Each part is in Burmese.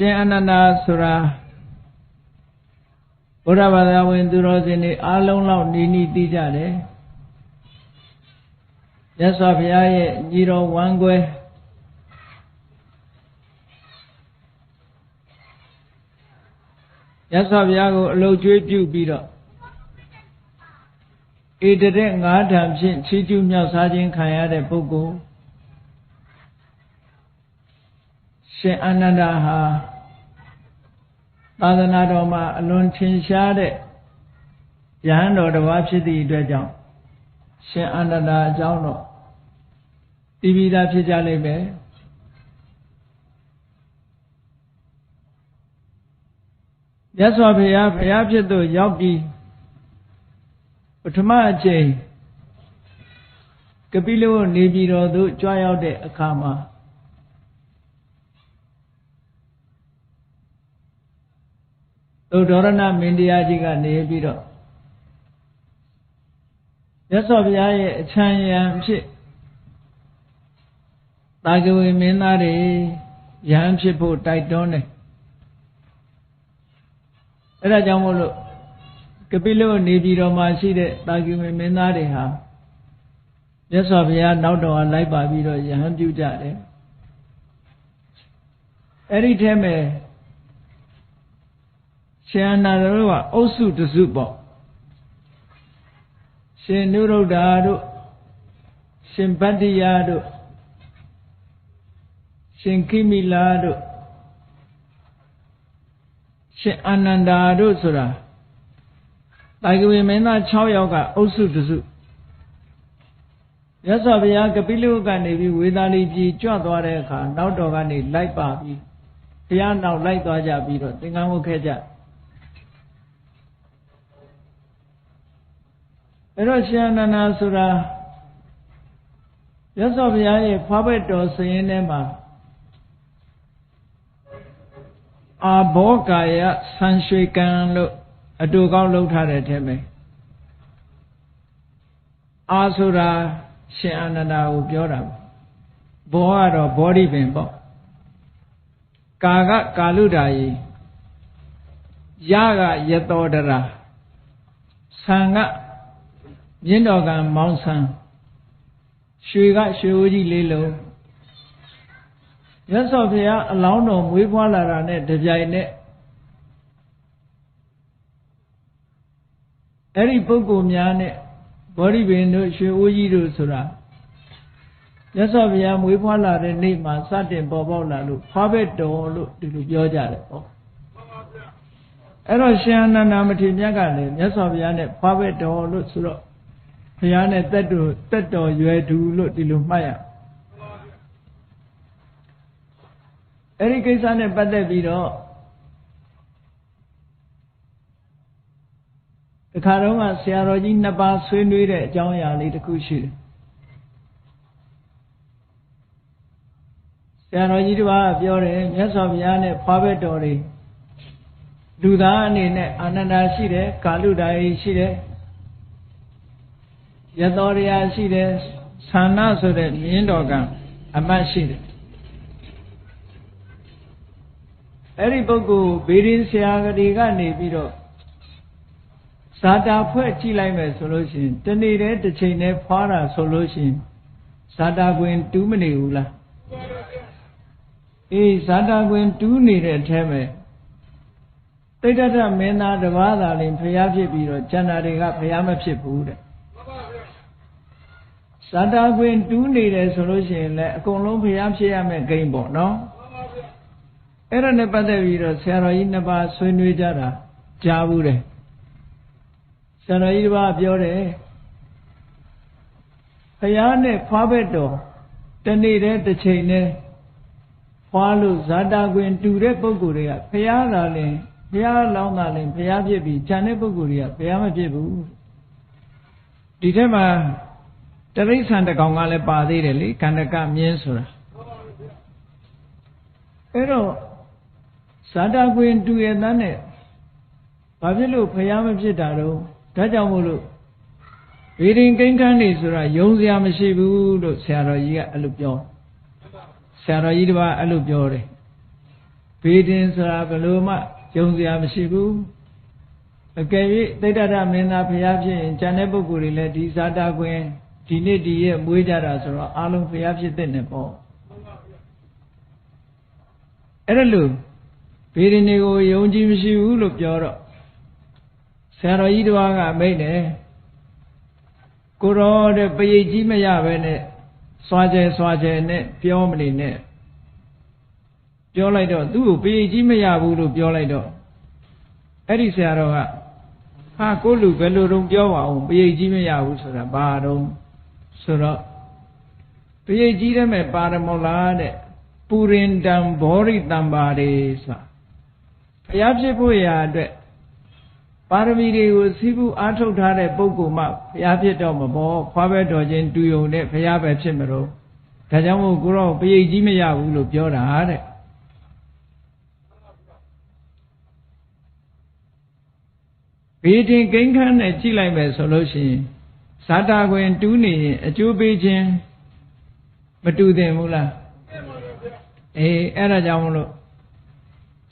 ရှင်အနန္ဒာဆိုတာဘုရားဘာသာဝင် သူတော်စင်တွေအားလုံးလောက်နီးနီးသိကြတယ်မြတ်စွာဘုရားရဲ့ညီတော်ဝမ်းကွဲမြတ်စွာဘုရားကိုအလုတ်ကျွေးပြုပြီးတော့ဧတတဲ့ငါးထံဖြင့်ချီးကျူးမြောက်စားခြင်းခံရတဲ့ပုဂ္ဂိုလ် ရှင်အာနန္ဒာဟာသာသနာတော်မှာအလွန်ထင်ရှားတဲ့ယဟန်တော်တစ်ပါးဖြစ်သည့်အတွက်ကြောင့်ရှင်အာနန္ဒာအကြောင်းတော့သိပြီးသားဖြစ်ကြလိမ့်မယ်မြတ်စွာဘုရားဘုရားဖြစ်သို့ရောက်ပြီးပထမအချိန်ကပိလဝနေပြည်တော်သို့ကြွရောက်တဲ့အခါမှာ သုဒ္ဓရဏမင်းတရားကြီးကနေပြီးတော့မြတ်စွာဘုရားရဲ့အချမ်းရံဖြစ်တာဂဝေမင်းသားတွေရဟန်းဖြစ်ဖို့တိုက်တွန်းတယ်အဲ့ဒါကြောင့်မို့လို့ကပိလုနေပြည်တော်မှာရှိတဲ့တာဂဝေမင်းသားတွေဟာမြတ်စွာဘုရားနောက်တော်ကလိုက်ပါပြီးတော့ယဟန်ပြုကြတယ်အဲ့ဒီထဲမှာ ရှင်အနာတို့ကအုပ်စုတစုပေါ့ရှင်နုရုဒ္ဓါတို့ရှင်ဗတ္တိယတို့ရှင်ခိမိလာတို့ရှင်အာနန္ဒာတို့ဆိုတာတိုင်ကဝေမင်းသား6ယောက်ကအုပ်စုတစုရသော်ဘုရားကပိလုကနေပြီးဝေသာလီပြည်ကြွသွားတဲ့အခါနောက်တော်ကနေလိုက်ပါပြီးဘုရားနောက်လိုက်သွားကြပြီးတော့သင်္ကန်းဝတ်ခဲ့ကြ အဲ့တော့ရှင်အနန္ဒာဆိုတာရသော်ဘုရားရဲ့ဖွားဘက်တော်စရင်ထဲမှာအာဘောကာယဆံရွှေကံလို့အတူကောင်းလုပ်ထားတဲ့ထဲမှာအာဆိုတာရှင်အာနန္ဒာကိုပြောတာဘောကတော့ဘောဓိပင်ပေါ့ကာကကာလုဒာယီရကယတောတရာဆံက မြင့်တော်ကမောင်းဆန်းရွှေကရွှေဦးကြီးလေးလုံးရသော်ဘုရားအလောင်းတော်မွေးဖွားလာတာနဲ့တပြိုင်နက်အဲ့ဒီပုဂ္ဂိုလ်များနဲ့ဘောဓိပင်တို့ရွှေဦးကြီးတို့ဆိုတာရသော်ဘုရားမွေးဖွားလာတဲ့နေ့မှာစတင်ပေါ်ပေါက်လာလို့ဖွားဘက်တော်လို့ဒီလိုပြောကြတယ်ပေါ့အဲ့တော့ရှင်အနန္ဒမထေရမြတ်ကလည်းမြတ်စွာဘုရားနဲ့ဖွားဘက်တော်လို့ဆိုတော့ ဘုရားနဲ့တက်တော်တက်တော်ရွယ်သူလို့ဒီလိုမှတ်ရအဲ့ဒီကိစ္စနဲ့ပတ်သက်ပြီးတော့တခါတော့ကဆရာတော်ကြီးနှစ်ပါးဆွေးနွေးတဲ့အကြောင်းအရာလေးတစ်ခုရှိတယ်ဆရာတော်ကြီးတစ်ပါးပြောတယ်မြတ်စွာဘုရားနဲ့ဖွားဘက်တော်တွေလူသားအနေနဲ့အာနန္ဒာရှိတယ်ကာလုဒာယီရှိတယ် ယသောရယာရှိတယ်သန္နဆိုတဲ့မြင်းတော်ကအမတ်ရှိတယ်အဲ့ဒီပုဂ္ဂိုလ်ဘေးရင်ဆရာကလေးကနေပြီးတော့ဇာတာဖွဲ့ကြည့်လိုက်မယ်ဆိုလို့ရှိရင်တနေ့တည်းတစ်ချိန်တည်းဖွာတာဆိုလို့ရှိရင်ဇာတာကွင်တူးမနေဘူးလားအေးဇာတာကွင်တူးနေတဲ့အထဲမှာတိဋ္ဌထမင်းသားတစ်ပါးသာလင်ဖျားဖြစ်ပြီးတော့ကျန်တာတွေကဖျားမဖြစ်ဘူးတဲ့ ဇာတာကွင်တူးနေတယ်ဆိုလို့ရှိရင်လည်းအကုန်လုံးဖျားဖြစ်ရမယ်ဂိမ်းပေါ့နော်အဲ့ဒါနဲ့ပတ်သက်ပြီးတော့ဆရာတော်ကြီးနှစ်ပါးဆွေးနွေးကြတာကြားဘူးတယ်ဆရာတော်ကြီးတစ်ပါးပြောတယ်ဖျားနဲ့ဖွားဘက်တော်တနေ့တည်းတစ်ချိန်တည်းဖွားလို့ဇာတာကွင်တူတဲ့ပုံကိုယ်တွေကဖျားလာရင်ဘုရားလောင်းတာလည်းဘုရားဖြစ်ပြီးခြံတဲ့ပုဂ္ဂိုလ်တွေကဘုရားမဖြစ်ဘူးဒီထဲမှာ တရိษံတကောင်ကလည်းပါသေးတယ်လေကန္တကမြင်းဆိုတာအဲ့တော့ဇာတာကွင်တူရတဲ့နဲ့ဘာဖြစ်လို့ဘုရားမဖြစ်တာတော့ဒါကြောင့်မို့လို့ဝေရင်ကိန်းခန်းနေဆိုတာယုံစရာမရှိဘူးလို့ဆရာတော်ကြီးကအဲ့လိုပြောဆရာတော်ကြီးတပါအဲ့လိုပြောတယ်ဘေးတင်ဆိုတာဘယ်လိုမှယုံစရာမရှိဘူးအကယ်၍တိဋ္ဌရမင်းသားဖျားဖြစ်ရင်ဉာဏ်တဲ့ပုဂ္ဂိုလ်တွေလည်းဒီဇာတာကွင် ဒီနေ့ဒီရက်မွေးကြတာဆိုတော့အလုံးဖျားဖြစ်တဲ့နဲ့ပေါ့အဲ့ဒါလို့ဘေးရင်တွေကိုယုံကြည်မရှိဘူးလို့ပြောတော့ဆရာတော်ကြီးတစ်ပါးကမိတ်တယ်ကိုရောတဲ့ပရိတ်ကြီးမရပဲနဲ့စွာကျဲစွာကျဲနဲ့ပြောမနေနဲ့ပြောလိုက်တော့သူ့ကိုပရိတ်ကြီးမရဘူးလို့ပြောလိုက်တော့အဲ့ဒီဆရာတော်ကဟာကိုလူဘယ်လိုတုံးပြောပါအောင်ပရိတ်ကြီးမရဘူးဆိုတာဘာတုံး ဆိုတော့ပရိတ်ကြီးတဲ့မဲ့ပါရမောလားတဲ့ပူရင်တံဘောရိတံပါရေဆိုတာဘုရားဖြစ်ဖို့ရာအတွက်ပါရမီတွေကိုစီးပူးအားထုတ်ထားတဲ့ပုဂ္ဂိုလ်မှဘုရားဖြစ်တော့မဘောခွားပဲတော်ခြင်းတူယုံနဲ့ဘုရားပဲဖြစ်မလို့ဒါကြောင့်မို့ကိုတော့ပရိတ်ကြီးမရဘူးလို့ပြောတာတဲ့ဘေးတင်ကိန်းခန်းနဲ့ကြည့်လိုက်မယ်ဆိုလို့ရှိရင် ဇာတာခွင်တူးနေရင်အကျိုးပေးခြင်းမတူသင့်ဘူးလားအေးအဲ့ဒါကြောင့်မလို့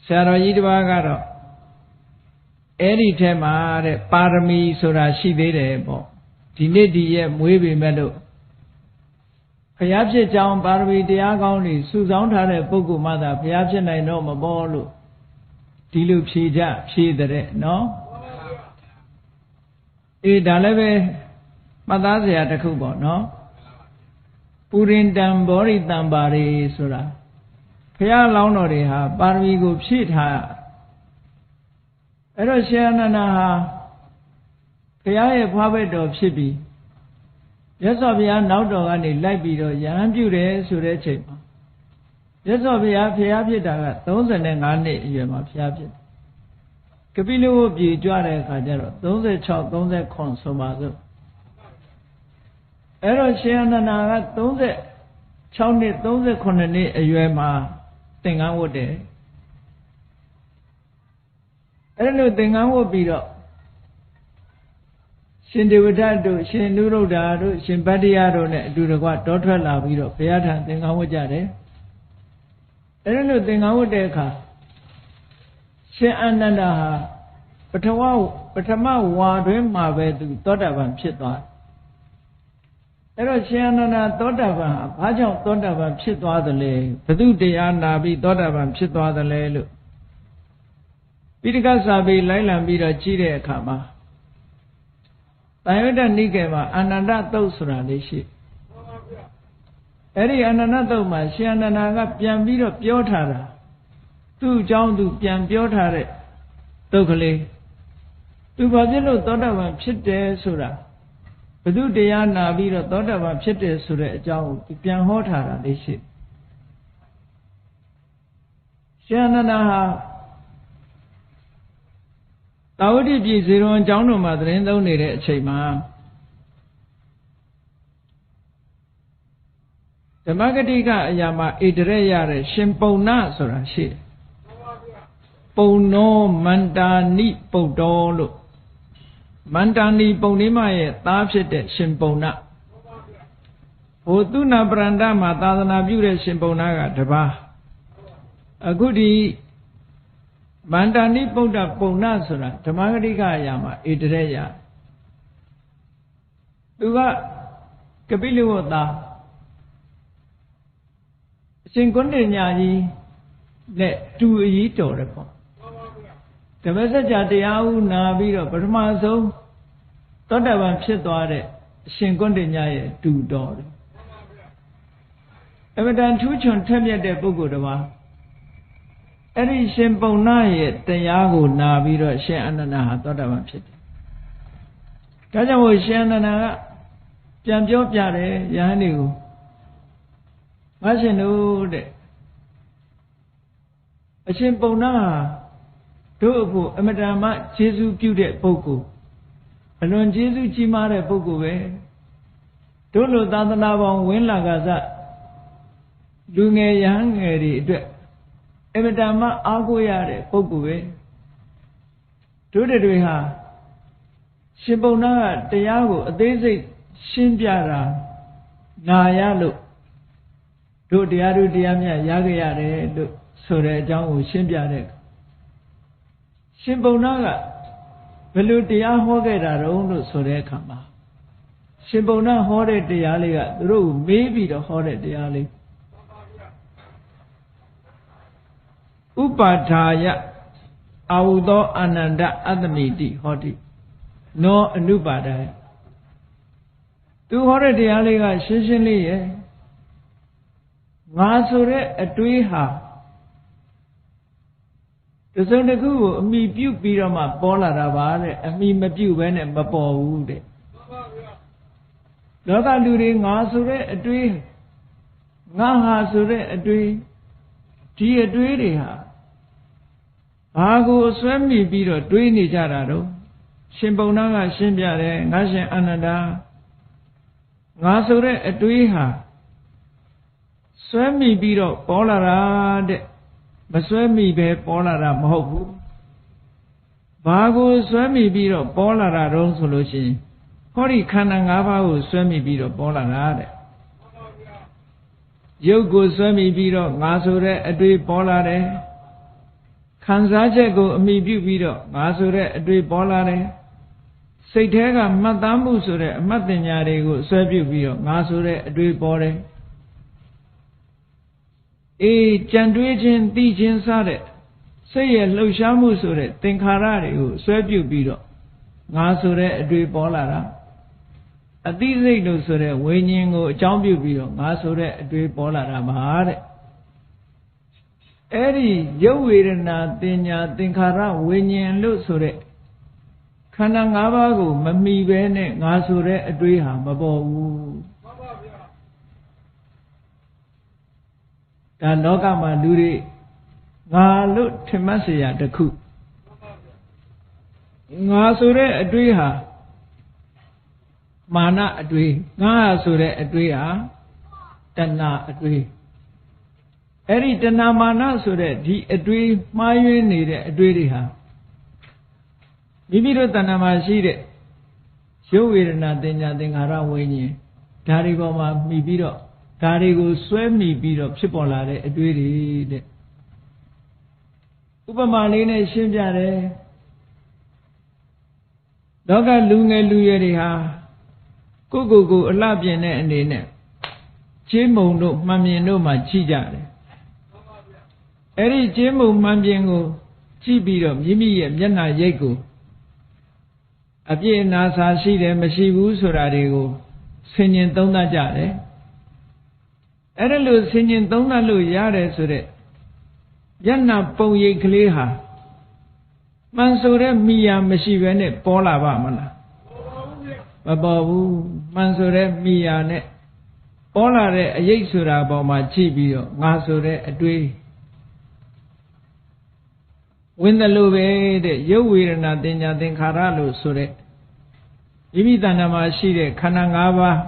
ဆရာတော်ကြီးတစ်ပါးကတော့အဲ့ဒီထဲမှာတဲ့ပါရမီဆိုတာရှိသေးတယ်ပေါ့ဒီနေ့ဒီရက်မွေးပေမဲ့လို့ဘုရားဖြစ်ကြောင်းပါရမီတရားကောင်းတွေစုဆောင်းထားတဲ့ပုဂ္ဂိုလ်မှသာဘုရားဖြစ်နိုင်တော့မပေါ်လို့ဒီလိုဖြေကြဖြေတဲ့နော်အေးဒါလည်းပဲ မှတ်သားစရာတစ်ခုပေါ့နော်ပူရင်တံဘောရိတံပါရီဆိုတာဘုရားလောင်းတော်တွေဟာပါရမီကိုဖြည့်ထားအဲ့တော့ရှင်အနန္ဒာဟာဘုရားရဲ့ဖွားဘက်တော်ဖြစ်ပြီးရသော်ဘုရားနောက်တော်ကနေလိုက်ပြီးတော့ရဟန်းပြုတယ်ဆိုတဲ့အချိန်မှာရသော်ဘုရားဘုရားဖြစ်တာက35နှစ်အရွယ်မှာဘုရားဖြစ်တယ်ကပိလဝတ်ပြေကြွတဲ့အခါကျတော့36 39ဆိုပါစို့ အဲ့တော့ရှင်အနန္ဒာက36နှစ်39နှစ်အရွယ်မှာသင်္ကန်းဝတ်တယ်အဲ့လိုသင်္ကန်းဝတ်ပြီးတော့ရှင်ဒေဝဒတ်တို့ရှင်နုရုဒ္ဓါတို့ရှင်ဗတ္တိယတို့နဲ့အတူတကွတောထွက်လာပြီးတော့ဘုရားထံသင်္ကန်းဝတ်ကြတယ်အဲ့လိုသင်္ကန်းဝတ်တဲ့အခါရှင်အနန္ဒာဟာပထမပထမဝါတွင်မှာပဲသူသောတာပန်ဖြစ်သွား အဲ့တော့ရှင်အနန္ဒာသောတာပန်ဟာဘာကြောင့်သောတာပန်ဖြစ်သွားသလဲဘု து တရားနာပြီးသောတာပန်ဖြစ်သွားသလဲလို့ပိဋကစာပေလိုက်လံပြီးတော့ကြည့်တဲ့အခါမှာတန်ရွတ်နိကေမှာအာနန္ဒသုတ်ဆိုတာလေးရှိအဲ့ဒီအာနန္ဒသုတ်မှာရှင်အနန္ဒာကပြန်ပြီးတော့ပြောထားတာသူ့အကြောင်းသူပြန်ပြောထားတဲ့သုတ်ကလေးသူဘာဖြစ်လို့သောတာပန်ဖြစ်တယ်ဆိုတာ ဘု து တရားနာပြီးတော့သောတာပန်ဖြစ်တယ်ဆိုတဲ့အကြောင်းကိုပြန်ဟောထားတာလေးရှိရှင်အနန္ဒာဟာတာဝတိပြည်ဇေရွန်အကြောင်းတော်မှာသတင်းသုံးနေတဲ့အချိန်မှာဓမ္မဂတိကအရာမှာဣတရက်ရတဲ့ရှင်ပုံနာဆိုတာရှိတယ်ပုံနောမန္တာနိပုတ်တော်လို့ မန္တာနိပုံနေမရဲ့သားဖြစ်တဲ့ရှင်ပုံနာဟိုသူနာပရန္တမှာသာသနာပြုတဲ့ရှင်ပုံနာကတပါးအခုဒီမန္တာနိပုဒ္ဒပုံနာဆိုတာဓမ္မဂတိကအရာမှာဧတရက်ရသူကကပိလဝတ္တာအရှင်ကွန်းတင်ညာကြီးနဲ့တူအကြီးတော်တယ်ပေါ့ ဓမ္မစကြာတရားဥနာပြီးတော့ပထမဆုံးသောတပန်ဖြစ်သွားတဲ့အရှင်ကွန်းတင်ညာရဲ့တူတော်တယ်အမတန်ထူးချွန်ထက်မြက်တဲ့ပုဂ္ဂိုလ်တစ်ပါးအဲ့ဒီရှင်ပုံနာရဲ့တရားကိုနာပြီးတော့ရှင်အနန္ဒဟာသောတာပန်ဖြစ်တယ်။ဒါကြောင့်မို့ရှင်အနန္ဒကပြန်ပြောပြတယ်ယဟန်တွေကိုငါရှင်တို့တဲ့အရှင်ပုံနာဟာ တို့အဖို့အမတန်မှကျေးဇူးပြုတဲ့ပုဂ္ဂိုလ်အလွန်ကျေးဇူးကြီးမားတဲ့ပုဂ္ဂိုလ်ပဲတို့လိုသာသနာပေါင်းဝင်းလာကစလူငယ်ရဟန်းငယ်တွေအတွက်အမတန်မှအားကိုးရတဲ့ပုဂ္ဂိုလ်ပဲတို့တွေဟာရှင်ပုံနာကတရားကိုအသေးစိတ်ရှင်းပြတာနာရလို့တို့တရားတို့တရားမြတ်ရခဲ့ရတယ်လို့စဆိုတဲ့အကြောင်းကိုရှင်းပြတဲ့ ရှင်ပုံနာကဘယ်လိုတရားဟောခဲ့တာတုံးလို့ဆိုတဲ့အခါမှာရှင်ပုံနာဟောတဲ့တရားလေးကသူတို့ကိုမေးပြီးတော့ဟောတဲ့တရားလေးဥပါထာယအာဟုသောအာနန္ဒအတ္တမိတိဟောတိနောအနုပါဒယသူဟောတဲ့တရားလေးကရှင်းရှင်းလေးရဲ့ငါဆိုတဲ့အတွေးဟာ တစုံတစ်ခုကိုအမိပြုတ်ပြီးတော့မှပေါ်လာတာပါတဲ့အမိမပြုတ်ဘဲနဲ့မပေါ်ဘူးတဲ့လောကလူတွေငါဆိုတဲ့အတွေးငါဟာဆိုတဲ့အတွေးဒီအတွေးတွေဟာဘာကိုဆွဲမိပြီးတော့တွေးနေကြတာတော့ရှင်ပုံနာကရှင်းပြတယ်ငါရှင်အနန္ဒာငါဆိုတဲ့အတွေးဟာဆွဲမိပြီးတော့ပေါ်လာတာတဲ့ မဆွဲမိပဲပေါ်လာတာမဟုတ်ဘူးဘာကိုဆွဲမိပြီးတော့ပေါ်လာတာတုံးဆိုလို့ရှိရင်ဟောဒီခန္ဓာ၅ပါးကိုဆွဲမိပြီးတော့ပေါ်လာတာတဲ့ရုပ်ကိုဆွဲမိပြီးတော့ငါဆိုတဲ့အတွေ့ပေါ်လာတယ်ခံစားချက်ကိုအမိပြုပြီးတော့ငါဆိုတဲ့အတွေ့ပေါ်လာတယ်စိတ်แท้ကမှတ်သားမှုဆိုတဲ့အမှတ်တင်ညာတွေကိုဆွဲပြုပြီးတော့ငါဆိုတဲ့အတွေ့ပေါ်တယ် အေးကြံတွေးခြင်းသိခြင်းစတဲ့စိတ်ရဲ့လှုပ်ရှားမှုဆိုတဲ့သင်္ခါရတွေကိုဆွဲပြုတ်ပြီးတော့ငါဆိုတဲ့အတွေ့ပေါ်လာတာအသိစိတ်လို့ဆိုတဲ့ဝိညာဉ်ကိုအကြောင်းပြုပြီးတော့ငါဆိုတဲ့အတွေ့ပေါ်လာတာပါတဲ့အဲ့ဒီရုပ်ဝေဒနာတင်ညာသင်္ခါရဝိညာဉ်လို့ဆိုတဲ့ခန္ဓာ၅ပါးကိုမမီပဲနဲ့ငါဆိုတဲ့အတွေ့ဟာမပေါ်ဘူး ဒါလောကမှာလူတွေငါလို့ထင်မှတ်เสียတခုငါဆိုတဲ့အတွေးဟာမာနအတွေးငါဆိုတဲ့အတွေးဟာတဏှာအတွေးအဲ့ဒီတဏှာမာနဆိုတဲ့ဒီအတွေးမှားယွင်းနေတဲ့အတွေးတွေဟာမိမိတို့တဏှာမှာရှိတဲ့ရုပ်ဝေဒနာတင်ညာသင်္ခါရဝိညာဉ်ဒါတွေပေါ်မှာမှီပြီးတော့ ဒါတွေကိုစွဲမိပြီးတော့ဖြစ်ပေါ်လာတဲ့အတွေ့တွေတဲ့ဥပမာလေးနဲ့ရှင်းပြတယ်လောကလူငယ်လူရွယ်တွေဟာကိုကိုကိုအလှပြင်တဲ့အနေနဲ့ကျေးမုံတို့မှန်မြင်တို့မှကြည့်ကြတယ်အဲ့ဒီကျေးမုံမှန်ပြင်ကိုကြည့်ပြီးတော့မိမိရဲ့မျက်နှာရိပ်ကိုအပြည့်အနာစာရှိတယ်မရှိဘူးဆိုတာတွေကိုဆင်ញင်သုံးသပ်ကြတယ် အဲ့ဒါလို့ဆင်ញင်သုံးသပ်လို့ရတယ်ဆိုတဲ့မျက်နှာပုံရိပ်ကလေးဟာမှန်ဆိုတဲ့မိယာမရှိဘဲနဲ့ပေါ်လာပါမလားမပေါ်ဘူးမှန်ဆိုတဲ့မိယာနဲ့ပေါ်လာတဲ့အရေးဆိုတာပေါ်မှာကြည့်ပြီးတော့ငါဆိုတဲ့အတွေးဝင်တယ်လို့ပဲတဲ့ရုပ်ဝေဒနာတင်ညာသင်္ခါရလို့ဆိုတဲ့မိမိတဏ္ဍာမှာရှိတဲ့ခန္ဓာ၅ပါး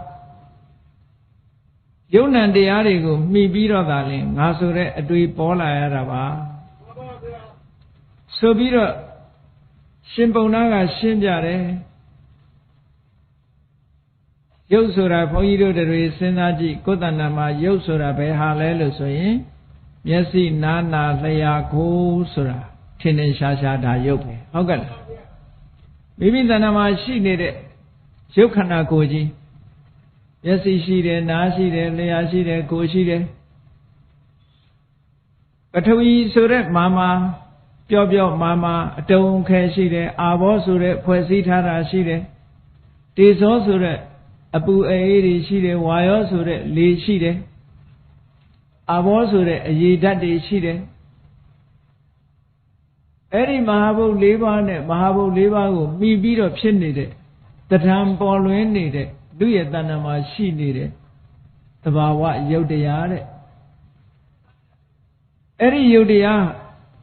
ယုံ nant တရားတွေကိုမှီပြီးတော့သာလင်ငါဆိုတဲ့အတွေ့ပေါ်လာရတာပါဆိုပြီးတော့ရှင်ပုံနာကရှင်းပြတယ်ရုပ်ဆိုတာဘုန်းကြီးတို့တွေစဉ်းစားကြည့်ကိုယ်တဏ္ဍာမှာရုပ်ဆိုတာဘယ်ဟာလဲလို့ဆိုရင်မျက်စိနားနာလျှာကိုယ်ဆိုတာထင်ထင်ရှားရှားဒါရုပ်ပဲဟုတ်ကဲ့လားမိမိတဏ္ဍာမှာရှိနေတဲ့ရုပ်ခန္ဓာကိုယ်ကြီး မျက်စိရှိတယ်နားရှိတယ်လျှာရှိတယ်ကိုယ်ရှိတယ်ပထဝီဆိုတဲ့မာမာပြောပြောမာမာအတုံခဲရှိတယ်အာဘောဆိုတဲ့ဖွဲ့စည်းထားတာရှိတယ်တေဇောဆိုတဲ့အပူအေးတွေရှိတယ်ဝါယောဆိုတဲ့လေရှိတယ်အာဘောဆိုတဲ့အရေဓာတ်တွေရှိတယ်အဲ့ဒီမဟာဘုတ်၄ပါးနဲ့မဟာဘုတ်၄ပါးကိုမှီပြီးတော့ဖြစ်နေတဲ့တဏံပေါ်လွင်နေတဲ့ လူရဲ့တဏ္ဍာမှာရှိနေတဲ့သဘာဝယုတ်တရားတဲ့အဲ့ဒီယုတ်တရား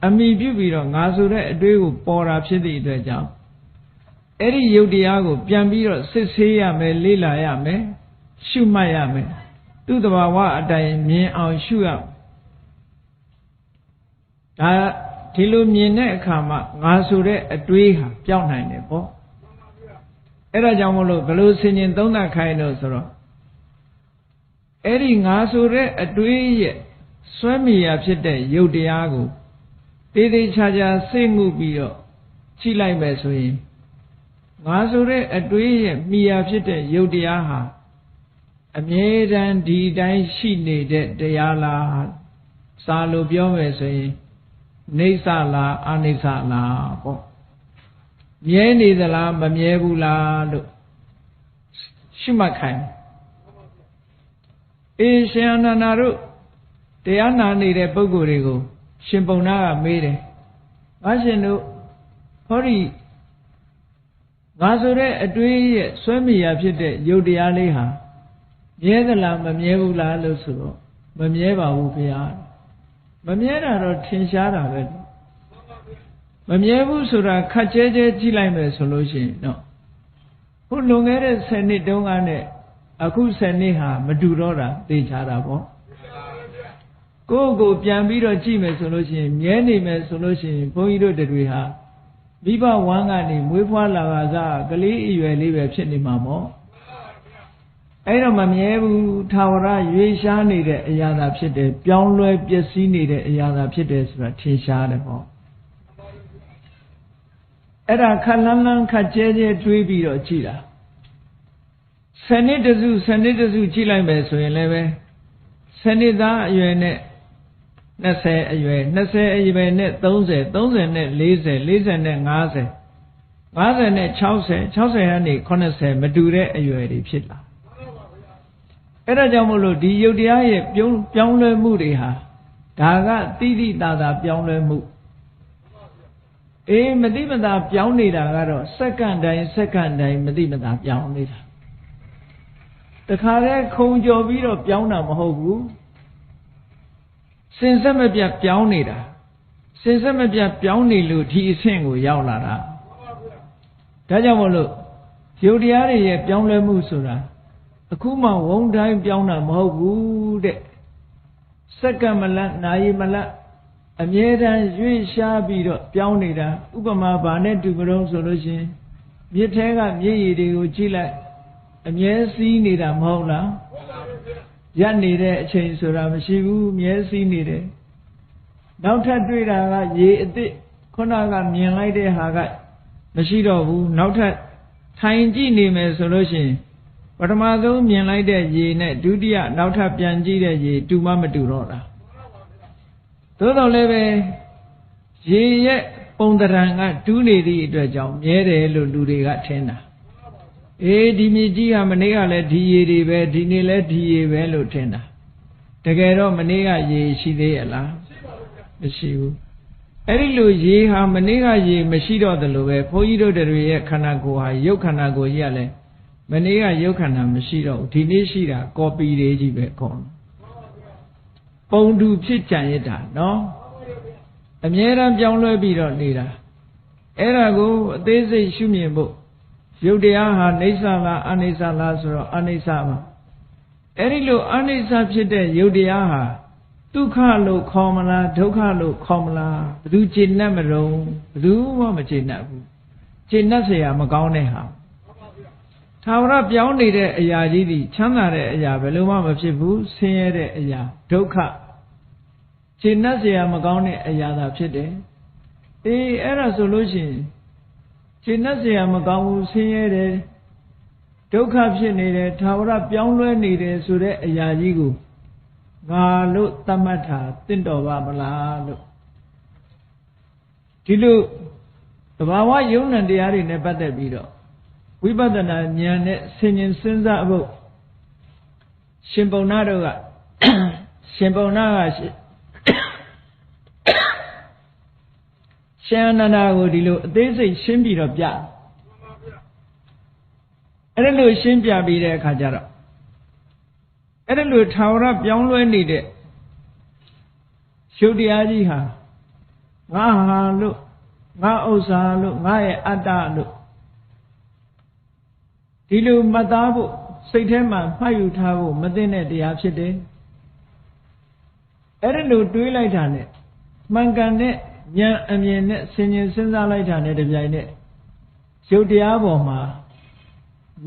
အမိပြုပြီးတော့ငါဆိုတဲ့အတွေးကိုပေါ်တာဖြစ်သည့်အတွက်ကြောင့်အဲ့ဒီယုတ်တရားကိုပြန်ပြီးတော့စစ်ဆေးရမယ်လေ့လာရမယ်ရှုမှတ်ရမယ်သူ့သဘာဝအတိုင်းမြင်အောင်ရှုရဒါဒီလိုမြင်တဲ့အခါမှာငါဆိုတဲ့အတွေးဟာပြောင်းနိုင်တယ်ပေါ့ အဲ့ဒါကြောင့်မလို့ဘလို့ဆင်ញင်သုံးသပ်ခိုင်းလို့ဆိုတော့အဲ့ဒီငါဆိုတဲ့အတွေးရဲ့စွဲမိရာဖြစ်တဲ့ယုတ်တရားကိုတေးသေးချာချာစိတ်မှုပြီးတော့ကြည့်လိုက်မယ်ဆိုရင်ငါဆိုတဲ့အတွေးရဲ့မိယာဖြစ်တဲ့ယုတ်တရားဟာအမြဲတမ်းဒီတိုင်းရှိနေတဲ့တရားလားစာလို့ပြောမယ်ဆိုရင်နေဆလားအနိစ္စလားပေါ့ မြဲနေသလားမမြဲဘူးလားလို့ရှိမှတ်ခိုင်းအေးရှင်အနန္ဒာတို့တရားနာနေတဲ့ပုဂ္ဂိုလ်တွေကို ရှင်ပုံနာကမေးတယ်ငါရှင်တို့ဟောဒီငါဆိုတဲ့အတွေးရဲ့ဆွဲမိရာဖြစ်တဲ့ယုတ်တရားလေးဟာမြဲသလားမမြဲဘူးလားလို့ဆိုတော့မမြဲပါဘူးခင်ဗျာမမြဲတာတော့ထင်ရှားတာပဲ မမြဲဘူးဆိုတာခက်ကြဲကြဲကြည့်လိုက်မယ်ဆိုလို့ရှိရင်တော့ခုလွန်ခဲ့တဲ့10နှစ်တုန်းကနဲ့အခု10နှစ်ဟာမတူတော့တာသိချတာပေါ့ကိုယ့်ကိုပြန်ပြီးတော့ကြည့်မယ်ဆိုလို့ရှိရင်မြဲနေမယ်ဆိုလို့ရှိရင်ဘုန်းကြီးတို့တွေဟာမိဘဝမ်းကနေမွေးဖွားလာကစားကလေးအရွယ်လေးပဲဖြစ်နေမှာပေါ့အဲ့တော့မမြဲဘူးထာဝရရွေးရှားနေတဲ့အရာသာဖြစ်တယ်ပြောင်းလဲပျက်စီးနေတဲ့အရာသာဖြစ်တယ်ဆိုတာထင်ရှားတယ်ပေါ့ အဲ့ဒါခက်လန်းလန်းခက်ကျဲကျဲတွေးပြီးတော့ကြည်တာဆယ်နှစ်တစုဆယ်နှစ်တစုကြည့်လိုက်မယ်ဆိုရင်လည်းပဲဆယ်နှစ်သားအရွယ်နဲ့20အရွယ်20အရွယ်နဲ့30 30နဲ့40 40နဲ့50 50နဲ့60 60ကနေ80မတူတဲ့အရွယ်တွေဖြစ်လာအဲ့ဒါကြောင့်မို့လို့ဒီယုတ်တရားရဲ့ပြုံးပြောင်းလဲမှုတွေဟာဒါကတိတိတသာပြောင်းလဲမှု အေးမတိမသာပြောင်းနေတာကတော့စက္ကန့်တိုင်းစက္ကန့်တိုင်းမတိမသာပြောင်းနေတာတခါတည်းခုံကြော်ပြီးတော့ပြောင်းတာမဟုတ်ဘူးစင်ဆက်မပြတ်ပြောင်းနေတာစင်ဆက်မပြတ်ပြောင်းနေလို့ဒီအဆင့်ကိုရောက်လာတာဒါကြောင့်မို့လို့ယုတ်တရားတွေရဲ့ပြောင်းလဲမှုဆိုတာအခုမှဝုံတိုင်းပြောင်းတာမဟုတ်ဘူးတဲ့စက္ကန့်မလတ်နာရီမလတ် အမြဲတမ်းရွေ့ရှားပြီးတော့ပြောင်းနေတာဥပမာဘာနဲ့တူမလို့ဆိုလို့ရှင်မြစ်ထဲကမြစ်ရည်တွေကိုကြည့်လိုက်အမြဲစီးနေတာမဟုတ်လားရက်နေတဲ့အချိန်ဆိုတာမရှိဘူးမြဲစည်းနေတယ်နောက်ထပ်တွေ့တာကရေအစ်စ်ခုနကမြင်လိုက်တဲ့ဟာကမရှိတော့ဘူးနောက်ထပ်ထိုင်ကြည့်နေမယ်ဆိုလို့ရှိရင်ပထမဆုံးမြင်လိုက်တဲ့ရေနဲ့ဒုတိယနောက်ထပ်ပြန်ကြည့်တဲ့ရေတူမမတူတော့တာ သို့တော်လည်းပဲရေရဲ့ပုံတရံကတူးနေသည့်အတွက်ကြောင့်မြဲတယ်လို့လူတွေကထင်တာအေးဒီမြေကြီးကမနေ့ကလည်းဒီရေတွေပဲဒီနေ့လည်းဒီရေပဲလို့ထင်တာတကယ်တော့မနေ့ကရေရှိသေးရဲ့လားမရှိဘူးအဲ့ဒီလိုရေဟာမနေ့ကရေမရှိတော့တယ်လို့ပဲဘုန်းကြီးတို့တွေရဲ့ခန္ဓာကိုယ်ဟာရုပ်ခန္ဓာကိုယ်ကြီးကလည်းမနေ့ကရုပ်ခန္ဓာမရှိတော့ဘူးဒီနေ့ရှိတာကော်ပီတွေကြီးပဲခေါ် ပုံတူဖြစ်ကြံရတာနော်အမြဲတမ်းပြောင်းလဲပြီးတော့နေတာအဲ့ဒါကိုအသေးစိတ်ရှုမြင်ဖို့ရုပ်တရားဟာနေဆာလားအနိစ္စလားဆိုတော့အနိစ္စပါအဲ့ဒီလိုအနိစ္စဖြစ်တဲ့ရုပ်တရားဟာဒုက္ခလို့ခေါ်မလားဒုက္ခလို့ခေါ်မလားဘယ်သူကျေနပ်မလို့ဘယ်သူမှမကျေနပ်ဘူးကျေနပ်เสียမကောင်းတဲ့ဟာ သာဝရပြောင်းနေတဲ့အရာကြီးဒီချမ်းသာတဲ့အရာဘယ်လိုမှမဖြစ်ဘူးဆင်းရဲတဲ့အရာဒုက္ခကျေနပ်เสียမကောင်းတဲ့အရာသာဖြစ်တယ်အေးအဲ့ဒါဆိုလို့ရှိရင်ရှင်းနှက်เสียမကောင်းဘူးဆင်းရဲတယ်ဒုက္ခဖြစ်နေတယ်သာဝရပြောင်းလဲနေတယ်ဆိုတဲ့အရာကြီးကိုငါလို့သတ်မှတ်တာတင့်တော်ပါမလားလို့ဒီလိုသဘာဝယုံနံတရားတွေနဲ့ပတ်သက်ပြီးတော့ ဝိပဿနာဉာဏ်နဲ့ဆင်ញင်စဉ်းစားဖို့ရှင်ပုံနာတို့ကရှင်ပုံနာကရှင်အနန္ဒာကိုဒီလိုအသေးစိတ်ရှင်းပြီးတော့ပြအဲ့ဒါလို့ရှင်းပြပြီးတဲ့အခါကျတော့အဲ့ဒါလို့ထာဝရပြောင်းလဲနေတဲ့ရှုပ်တရားကြီးဟာငါဟာလို့ငါဥစ္စာလို့ငါရဲ့အတ္တလို့ ဒီလိုမှတ်သားဖို့စိတ်ထဲမှာမှတ်ယူထားဖို့မသိတဲ့တရားဖြစ်တယ်အဲ့ဒါလို့တွေးလိုက်တာနဲ့မှန်ကန်တဲ့ဉာဏ်အမြင်နဲ့ဆင်ញင်စဉ်းစားလိုက်တာနဲ့တပြိုင်နက်ရုပ်တရားပေါ်မှာ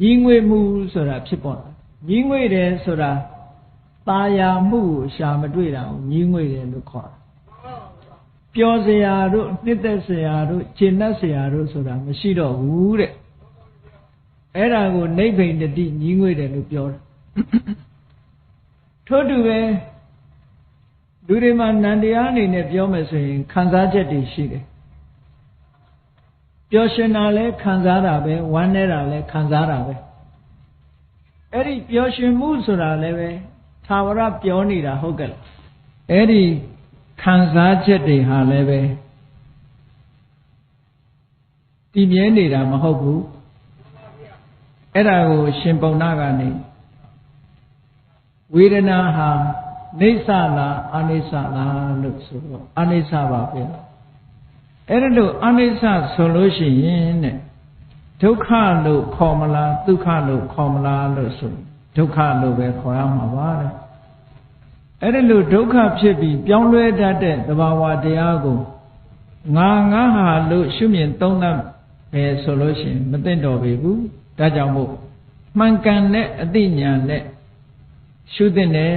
ညီငွေမှုဆိုတာဖြစ်ပေါ်လာညီငွေတယ်ဆိုတာဘ ตาယာမှုကိုရှာမတွေ့တာကိုညီးငွေတယ်လို့ခေါ်တာပျော်စရာတို့နှစ်သက်စရာတို့ကျင့်တတ်စရာတို့ဆိုတာမရှိတော့ဘူးတဲ့ အဲ့ဒါကိုနိဗ္ဗိန်တတိညီးငွေတယ်လို့ပြောတာထို့တူပဲလူတွေမှာနန္တရားအနေနဲ့ပြောမယ်ဆိုရင်ခံစားချက်တွေရှိတယ်ပျော်ရွှင်တာလည်းခံစားတာပဲဝမ်းနေတာလည်းခံစားတာပဲအဲ့ဒီပျော်ရွှင်မှုဆိုတာလည်းပဲသာဝရပြောနေတာဟုတ်ကဲ့လားအဲ့ဒီခံစားချက်တွေဟာလည်းပဲတည်မြဲနေတာမဟုတ်ဘူး အဲ့ဒါကို ရှင်ပုံနာကနေဝေဒနာဟာနေဆလားအနိစ္စလားလို့ဆိုတော့အနိစ္စပါပဲအဲ့ဒါလို့အနိစ္စဆိုလို့ရှိရင်တဲ့ဒုက္ခလို့ခေါ်မလားဒုက္ခလို့ခေါ်မလားလို့ဆိုဒုက္ခလို့ပဲခေါ်ရမှာပါတဲ့အဲ့ဒါလို့ဒုက္ခဖြစ်ပြီးပြောင်းလဲတတ်တဲ့သဘာဝတရားကိုငါငါဟာလို့ရှုမြင်သုံးသပ်မယ်ဆိုလို့ရှိရင်မသိတော့ပေဘူး ဒါကြောင့်မို့မှန်ကန်တဲ့အသိဉာဏ်နဲ့ရှုသင့်တယ်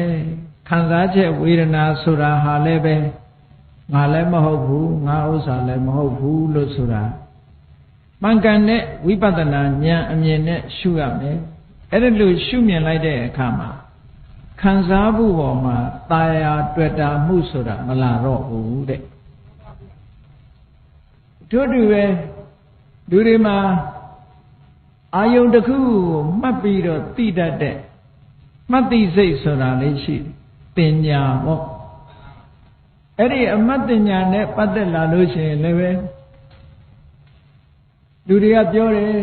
ခံစားချက်ဝေဒနာဆိုတာဟာလည်းပဲငါလည်းမဟုတ်ဘူးငါဥစ္စာလည်းမဟုတ်ဘူးလို့ဆိုတာမှန်ကန်တဲ့ဝိပဿနာဉာဏ်အမြင်နဲ့ရှုရမယ်အဲ့ဒါလို့ရှုမြင်လိုက်တဲ့အခါမှာခံစားမှုပေါ်မှာตาယာတွေ့တာမှုဆိုတာမလာတော့ဘူးတဲ့တို့တူပဲလူတွေမှာ အာယုံတစ်ခုကိုမှတ်ပြီးတော့သိတတ်တဲ့မှတ်သိစိတ်ဆိုတာလေးရှိတင်ညာပေါ့အဲ့ဒီအမတ်တင်ညာနဲ့ပတ်သက်လာလို့ရှိရင်လည်းပဲလူတွေကပြောတယ်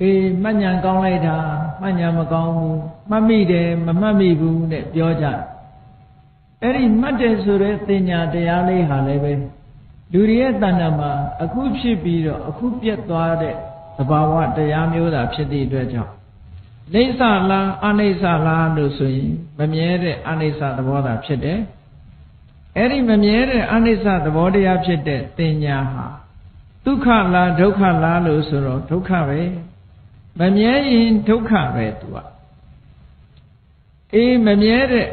အေးမှတ်ညာကောင်းလိုက်တာမှတ်ညာမကောင်းဘူးမှတ်မိတယ်မမှတ်မိဘူးနဲ့ပြောကြအဲ့ဒီမှတ်တယ်ဆိုတဲ့တင်ညာတရားလေးဟာလည်းပဲလူတွေရဲ့တဏ္ဍာမှာအခုဖြစ်ပြီးတော့အခုပြတ်သွားတဲ့ သဘာဝတရားမျိုးသာဖြစ်သည့်အတွက်ကြောင့်နေဆလားအနိစ္စလားလို့ဆိုရင်မမြဲတဲ့အနိစ္စသဘောသာဖြစ်တယ်အဲ့ဒီမမြဲတဲ့အနိစ္စသဘောတရားဖြစ်တဲ့တင်ညာဟာဒုက္ခလားဒုက္ခလားလို့ဆိုတော့ဒုက္ခပဲမမြဲရင်ဒုက္ခပဲသူကအေးမမြဲတဲ့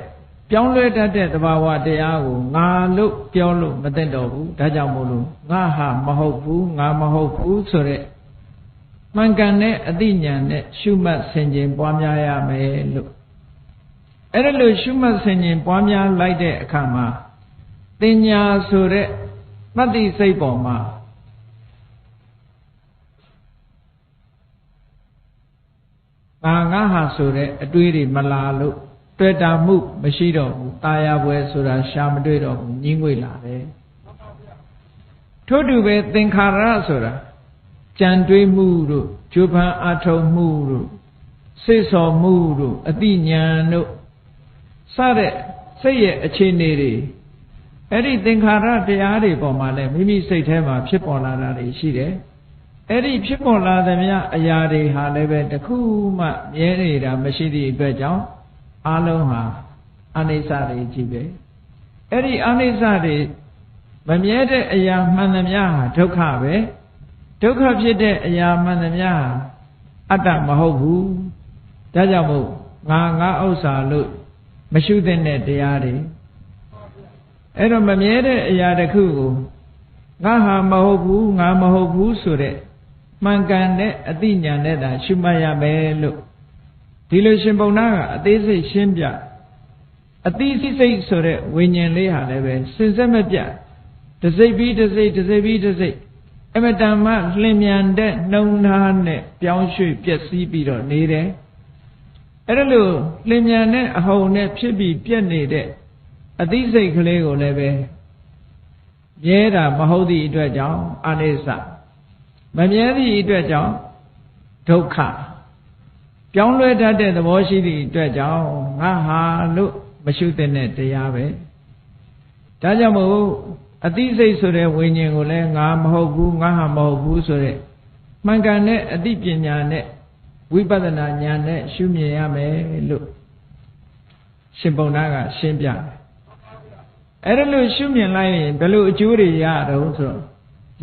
ပြောင်းလဲတတ်တဲ့သဘာဝတရားကိုငါလို့ပြောလို့မသိတော့ဘူးဒါကြောင့်မို့လို့ငါဟာမဟုတ်ဘူးငါမဟုတ်ဘူးဆိုတဲ့ မှန်ကန်တဲ့အသိဉာဏ်နဲ့ရှုမှတ်ဆင်ခြင်ပွားများရမယ်လို့အဲ့ဒါလို့ရှုမှတ်ဆင်ခြင်ပွားများလိုက်တဲ့အခါမှာတင်ညာဆိုတဲ့မှတ်သိစိတ်ပေါ်မှာငါငါဟာဆိုတဲ့အတွေးတွေမလာလို့တွေ့တာမှုမရှိတော့ဘူးตาရပွဲဆိုတာရှာမတွေ့တော့ဘူးညင်းငွေလာတယ်ထို့တူပဲသင်္ခါရဆိုတာ ကြံတွေးမှုတို့ဂျုပန်အထုံမှုတို့စိတ်ဆော်မှုတို့အတိညာဏ်တို့စတဲ့စိတ်ရဲ့အခြေအနေတွေအဲ့ဒီသင်္ခါရတရားတွေပေါ်မှာလည်းမိမိစိတ်ထဲမှာဖြစ်ပေါ်လာတာတွေရှိတယ်အဲ့ဒီဖြစ်ပေါ်လာသမျှအရာတွေဟာလည်းပဲတခုမှမြဲနေတာမရှိသည့်အတွက်ကြောင့်အလုံးဟာအနိစ္စတွေကြီးပဲအဲ့ဒီအနိစ္စတွေမမြဲတဲ့အရာမှန်သမျှဟာဒုက္ခပဲ ဒုက္ခဖြစ်တဲ့အရာမှန်သမျှဟာအတ္တမဟုတ်ဘူးဒါကြောင့်မို့ငါငါဥစ္စာလို့မရှုသင့်တဲ့တရားတွေအဲ့တော့မမြဲတဲ့အရာတစ်ခုကိုငါဟာမဟုတ်ဘူးငါမဟုတ်ဘူးဆိုတဲ့မှန်ကန်တဲ့အသိဉာဏ်နဲ့သာရှုမှတ်ရမယ်လို့ဒီလိုရှင်ပုံနာကအသေးစိတ်ရှင်းပြအသိစိစိတ်ဆိုတဲ့ဝိညာဉ်လေးဟာလည်းပဲစင်ဆက်မပြတ်တစိတ်ပြီးတစိတ်တစိတ်ပြီးတစိတ် အမတန်မှလျင်မြန်တဲ့နှုံသားနဲ့ပြောင်းရွှေ့ပျက်စီးပြီးတော့နေတယ်အဲ့ဒါလို့လျင်မြန်တဲ့အဟုန်နဲ့ဖြစ်ပြီးပြက်နေတဲ့အသိစိတ်ကလေးကိုလည်းပဲမြဲတာမဟုတ်သည့်အတွက်ကြောင့်အနိစ္စမမြဲသည့်အတွက်ကြောင့်ဒုက္ခပြောင်းလဲတတ်တဲ့သဘောရှိသည့်အတွက်ကြောင့်ငါဟာလို့မရှုတဲ့တရားပဲဒါကြောင့်မို့ အသိစိတ်ဆိုတဲ့ဝိညာဉ်ကိုလည်းငါမဟုတ်ဘူးငါဟာမဟုတ်ဘူးဆိုတဲ့မှန်ကန်တဲ့အသိပညာနဲ့ဝိပဿနာဉာဏ်နဲ့ရှုမြင်ရမယ်လို့ရှင်ပုံနာကရှင်းပြတယ်အဲ့ဒါလို့ရှုမြင်လိုက်ရင်ဘယ်လိုအကျိုးတွေရတော့ဆိုတော့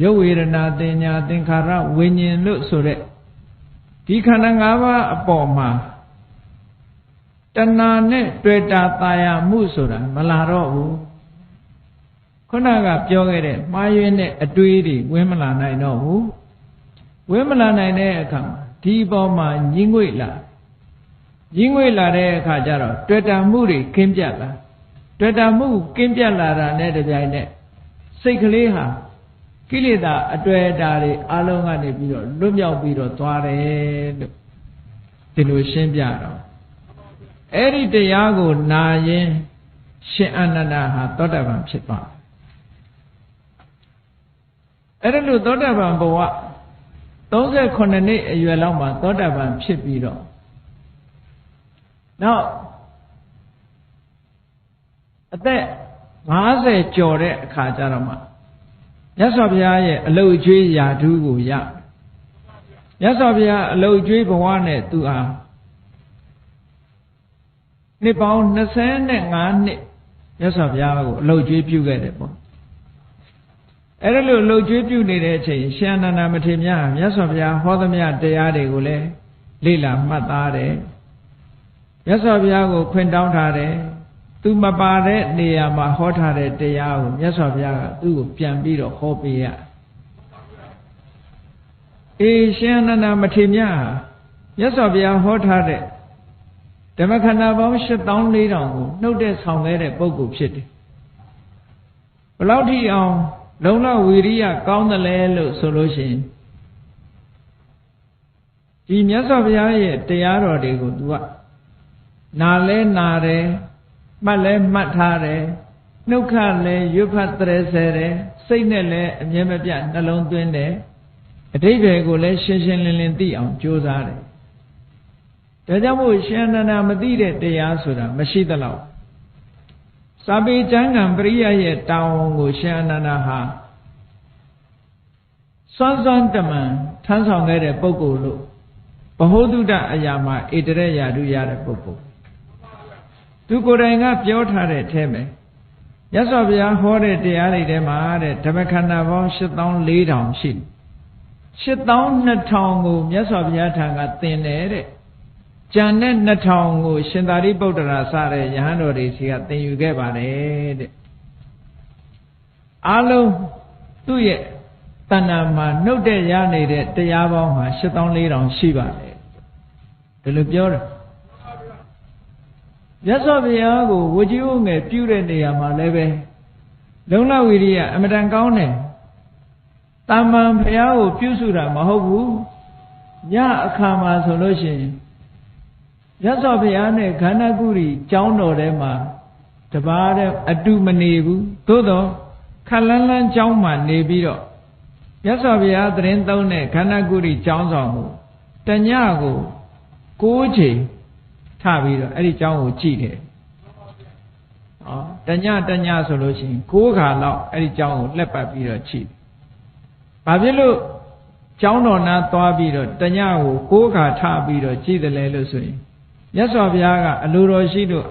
ရုပ်ဝေဒနာတင်ညာသင်္ခါရဝိညာဉ်လို့ဆိုတဲ့ဒီခန္ဓာ၅ပါးအပေါ်မှာ တဏှာနဲ့တွေ့တာตายရမှုဆိုတာမလာတော့ဘူး ခုနကပြောခဲ့တဲ့မှားယွင်းတဲ့အတွေးတွေဝင်မလာနိုင်တော့ဘူးဝင်မလာနိုင်တဲ့အခါမှာဒီပေါ်မှာညင်းငွေ့လာညင်းငွေ့လာတဲ့အခါကျတော့တွေ့တာမှုတွေကင်းပြတ်လာတွေ့တာမှုကင်းပြတ်လာတာနဲ့တပြိုင်နက်စိတ်ကလေးဟာကိလေသာအတွေ့အတာတွေအလုံးကနေပြီးတော့လွတ်မြောက်ပြီးတော့သွားတယ်လို့ဒီလိုရှင်းပြတော့အဲ့ဒီတရားကိုနာရင်ရှင်အနန္ဒာဟာသောတာပန်ဖြစ်သွား အဲ့ဒါလို့သောတာပန်ဘဝ38နှစ်အရွယ်လောက်မှာသောတာပန်ဖြစ်ပြီးတော့နောက်အသက်50ကျော်တဲ့အခါကျတော့မှမြတ်စွာဘုရားရဲ့အလုတ်ကျွေးယာဓုကိုရမြတ်စွာဘုရားအလုတ်ကျွေးဘဝနဲ့သူအားနှစ်ပေါင်း25နှစ်မြတ်စွာဘုရားကိုအလုတ်ကျွေးပြုခဲ့တယ်ပေါ့ အဲ့ဒါလို့အလုတ်ကျွေးပြုနေတဲ့အချိန်ရှင်အနန္ဒမထေရမြတ်မြတ်စွာဘုရားဟောသမျှတရားတွေကိုလည်းလေ့လာမှတ်သားတယ်မြတ်စွာဘုရားကိုခွင့်တောင်းထားတယ်သူမပါတဲ့နေရာမှာဟောထားတဲ့တရားကိုမြတ်စွာဘုရားကသူ့ကိုပြန်ပြီးတော့ဟောပေးရအေးရှင်အနန္ဒမထေရမြတ်ဟာမြတ်စွာဘုရားဟောထားတဲ့ဓမ္မခန္ဓာပေါင်း8400ကိုနှုတ်တဲ့ဆောင်ခဲ့တဲ့ပုဂ္ဂိုလ်ဖြစ်တယ်ဘလောက်ထိအောင် လုံလဝီရိယကောင်းတယ်လဲလို့ဆိုလို့ရှိရင်ဒီမြတ်စွာဘုရားရဲ့တရားတော်တွေကို तू ကနာလဲနာတယ်မှတ်လဲမှတ်ထားတယ်နှုတ်ခလဲရွတ်ဖတ်တရဆဲတယ်စိတ်နဲ့လည်းအမြဲမပြတ်နှလုံးသွင်းတယ်အတိတ်တွေကိုလည်းရှင်းရှင်းလင်းလင်းသိအောင်ကြိုးစားတယ်ဒါကြောင့်မို့ရှင်အနန္ဒာမသိတဲ့တရားဆိုတာမရှိသလောက် စာပေကျမ်းဂန်ပရိယရဲ့တာဝန်ကိုရှင်အနန္ဒာဟာစွမ်းစွမ်းတမန်ထမ်းဆောင်ခဲ့တဲ့ပုဂ္ဂိုလ်လို့ဘ ਹੁ တုဒအရာမှာဣတရက်ရာဓုရတဲ့ပုဂ္ဂိုလ်သူကိုယ်တိုင်ကပြောထားတဲ့အထဲမှာရသော်ဘုရားဟောတဲ့တရားတွေထဲမှာတဲ့ဓမ္မခန္ဓာပေါင်း8400ရှိတယ်8200ကိုမြတ်စွာဘုရားထံကသင်တယ်တဲ့ ကြံတဲ့2000ကို ရှင်သာရိပုတ္တရာစတဲ့ယဟန်တော်တွေစီကသင်ယူခဲ့ပါတယ်တဲ့အားလုံးသူ့ရဲ့တဏ္ဍာမှာနှုတ်တဲ့ရနေတဲ့တရားပေါင်းဟာ8400ရှိပါတယ်ဒီလိုပြောတယ်မြတ်စွာဘုရားကိုဝကြီးဝငယ်ပြုတဲ့နေရာမှာလည်းပဲလုံလဝီရိယအမတန်ကောင်းတယ်တာမန်ဘုရားကိုပြုစုတာမဟုတ်ဘူးညအခါမှာဆိုလို့ရှိရင် မြတ်စွာဘုရားနဲ့ခန္ဓာကုရီကျောင်းတော်ထဲမှာတပါးတဲ့အတူမနေဘူးသို့တော့ခလန်းလန်းကျောင်းမှာနေပြီးတော့မြတ်စွာဘုရားသတင်းသုံးတဲ့ခန္ဓာကုရီကျောင်းဆောင်ကိုတညကို6ချိန်ထပြီးတော့အဲ့ဒီကျောင်းကိုကြည့်တယ်ဟောတညတညဆိုလို့ရှိရင်6ခါလောက်အဲ့ဒီကျောင်းကိုလက်ပတ်ပြီးတော့ကြည့်ဘာဖြစ်လို့ကျောင်းတော်နာသွားပြီးတော့တညကို6ခါထပြီးတော့ကြည့်တယ်လဲလို့ဆိုရင် မြတ်စွာဘုရားကအလိုတော်ရှိလို့